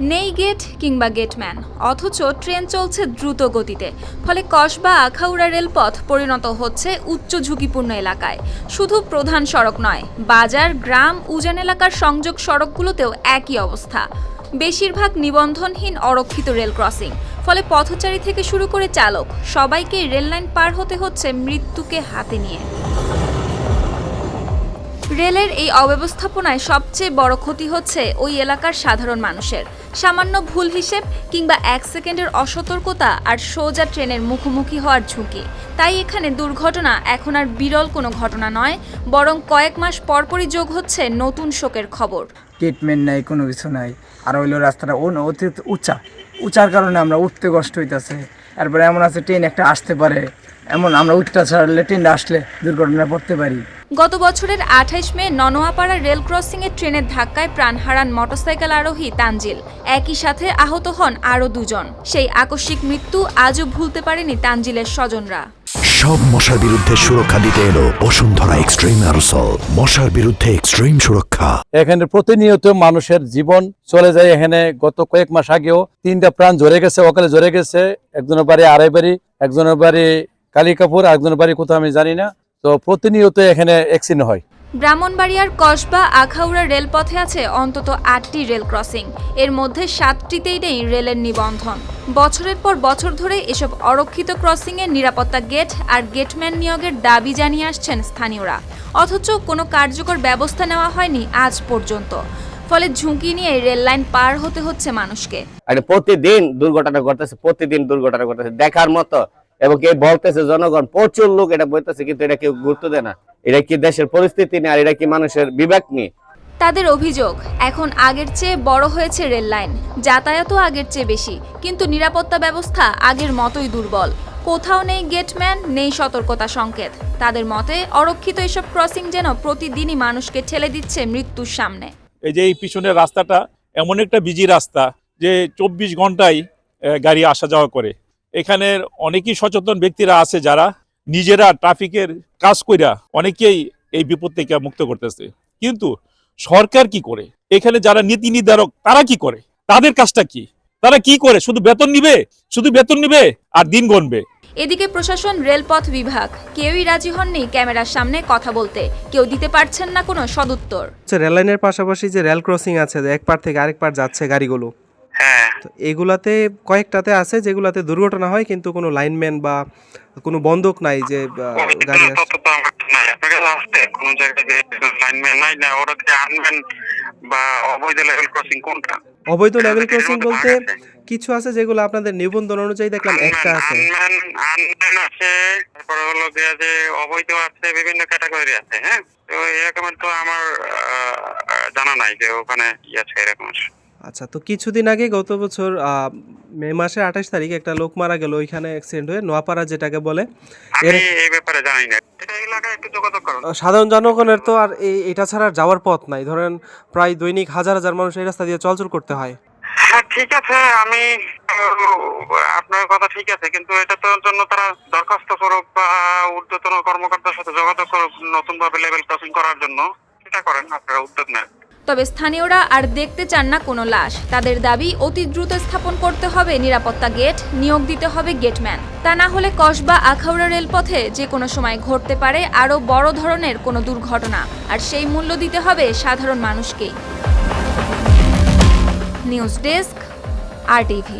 নেই গেট কিংবা গেটম্যান, অথচ ট্রেন চলছে দ্রুত গতিতে, ফলে কসবা আখাউড়া রেলপথ পরিণত হচ্ছে উচ্চ ঝুঁকিপূর্ণ এলাকায়। শুধু প্রধান সড়ক নয়, বাজার, গ্রাম, উজান এলাকার সংযোগ সড়কগুলোতেও একই অবস্থা। বেশিরভাগ নিবন্ধনহীন অরক্ষিত রেল ক্রসিং, ফলে পথচারী থেকে শুরু করে চালক, সবাইকে রেললাইন পার হতে হচ্ছে মৃত্যুকে হাতে নিয়ে। রেলের এই অব্যবস্থাপনায় সবচেয়ে বড় ক্ষতি হচ্ছে ওই এলাকার সাধারণ মানুষের। সামান্য ভুল হিসেব কিংবা এক সেকেন্ডের অসতর্কতা আর সোজা ট্রেনের মুখোমুখি হওয়ার ঝুঁকি। তাই এখানে দুর্ঘটনা এখন আর বিরল কোনো ঘটনা নয়, বরং কয়েক মাস পরপরই যোগ হচ্ছে নতুন শোকের খবর। ট্রিটমেন্ট নাই, কোনো কিছু নাই। আর হইল রাস্তাটা অন, অতিরিক্ত উঁচা। উঁচার কারণে আমরা উঠতে কষ্ট হইতাছে। তারপরে এমন আছে ট্রেন একটা আসতে পারে। এমন আমরা উঠতে ছাড়লে ট্রেনটা আসলে দুর্ঘটনায় পড়তে পারি। গত বছরের আঠাইশ মে ননোয়াপাড়া রেল ক্রসিংয়ে ট্রেনের ধাক্কায় প্রাণ হারান মোটরসাইকেল আরোহী তানজিল। একই সাথে আহত হন আরও দুজন। সেই আকস্মিক মৃত্যু আজও ভুলতে পারেনি তানজিলের স্বজনরা। সব মশার বিরুদ্ধে সুরক্ষা দিতে এলো বসুন্ধরা এক্সট্রিম অ্যারোসল মশার বিরুদ্ধে এক্সট্রিম সুরক্ষা। এখানে প্রতিনিয়ত মানুষের জীবন চলে যায়। এখানে গত কয়েক মাস আগেও তিনটা প্রাণ ঝরে গেছে অকালে ঝরে গেছে। একজনের বাড়ি আড়াই বাড়ি একজনের বাড়ি কালিকাপুর একজনের বাড়ি কোথাও আমি জানি না। তো প্রতিনিয়ত এখানে অ্যাক্সিডেন্ট হয়। ব্রাহ্মণবাড়িয়ার কসবা আখাউড়া রেলপথে আছে অন্তত আটটি রেল ক্রসিং। এর মধ্যে সাতটিতেই নেই রেলের নিবন্ধন। বছরের পর বছর ধরে এসব অরক্ষিত ক্রসিংয়ের নিরাপত্তা গেট আর গেটম্যান নিয়োগের দাবি জানিয়ে আসছেন স্থানীয়রা। অথচ কোনো কার্যকর ব্যবস্থা নেওয়া হয়নি আজ পর্যন্ত। ফলে ঝুঁকি নিয়ে রেল লাইন পার হতে হচ্ছে মানুষকে। প্রতিদিন দুর্ঘটনা ঘটতেছে প্রতিদিন দুর্ঘটনা ঘটতেছে। দেখার মতো এবং কে বলতেছে জনগণ প্রচুর লোক এটা বলতেছে কিন্তু এটা কেউ গুরুত্ব দেয় না। এটা কি দেশের পরিস্থিতি নেই আর এটা কি মানুষের বিবেক নেই তাদের অভিযোগ এখন আগের চেয়ে বড় হয়েছে রেল লাইন। যাতায়াতও আগের চেয়ে বেশি কিন্তু নিরাপত্তা ব্যবস্থা আগের মতোই দুর্বল। কোথাও নেই গেটম্যান নেই সতর্কতা সংকেত। তাদের মতে অরক্ষিত এসব ক্রসিং যেন প্রতিদিনই মানুষকে ঠেলে দিচ্ছে মৃত্যুর সামনে। এই যে এই পিছনের রাস্তাটা এমন একটা বিজি রাস্তা যে চব্বিশ ঘন্টায় গাড়ি আসা যাওয়া করে। এখানের অনেকেই সচেতন ব্যক্তিরা আছে যারা নিজেরা ট্রাফিকের কাজ কইরা অনেকেই এই বিপদ থেকে মুক্ত করতেছে। কিন্তু সরকার কি করে? এখানে যারা নীতি নির্ধারক তারা কি করে? তাদের কাজটা কি? তারা কি করে? শুধু বেতন নিবে? শুধু বেতন নিবে? আর দিন গণবে? এদিকে প্রশাসন রেলপথ বিভাগ কেউই রাজি হননি ক্যামেরার সামনে কথা বলতে। কেউ দিতে পারছেন না কোনো সদুত্তর। হচ্ছে রেল লাইনের পাশাপাশি যে রেল ক্রসিং আছে এক পার থেকে আরেক পার যাচ্ছে গাড়িগুলো। তো এগুলাতে কয়েকটাতে আছে যেগুলাতে দুর্ঘটনা হয় কিন্তু কোনো লাইনম্যান বা কোনো বন্ধক নাই যে গাড়ি আসছে। কোন জায়গায় লাইনম্যান নাই না ওরা আনবেন বা অবৈধ লেভেল ক্রসিং কোনটা? অবৈধ লেভেল ক্রসিং বলতে আছে। কিছু আছে যেগুলো আপনাদের নিবন্ধন অনুযায়ী দেখলাম একটা আছে। আছে তারপরে হলো যে অবৈধ আছে বিভিন্ন ক্যাটাগরি আছে হ্যাঁ? তো এরকমের তো আমার জানা নাই যে ওখানে কি আছে এরকম আচ্ছা তো কিছুদিন আগে গত বছর মে মাসের আঠাশ তারিখ একটা লোক মারা গেল ওইখানে অ্যাক্সিডেন্ট হয়ে নোয়াপাড়া যেটাকে বলে। এই ব্যাপারে জানি না। সাধারণ জনগণের তো আর এটা ছাড়া যাওয়ার পথ নাই। ধরেন প্রায় দৈনিক হাজার হাজার মানুষ এই রাস্তা দিয়ে চলচল করতে হয়। হ্যাঁ ঠিক আছে আমি আপনার কথা ঠিক আছে কিন্তু এটা তো জন্য তারা দরখাস্ত করুক বা ঊর্ধ্বতন কর্মকর্তার সাথে যোগাযোগ করুক নতুন ভাবে লেভেল ক্রসিং করার জন্য। সেটা করেন আপনারা উদ্যোগ নেন। তবে স্থানীয়রা আর দেখতে চান না কোনো লাশ। তাদের দাবি, অতি দ্রুত স্থাপন করতে হবে নিরাপত্তা গেট, নিয়োগ দিতে হবে গেটম্যান। তা না হলে কসবা আখাউড়া রেলপথে যে কোনো সময় ঘটতে পারে আরও বড় ধরনের কোনো দুর্ঘটনা। আর সেই মূল্য দিতে হবে সাধারণ মানুষকেই। News desk, R TV.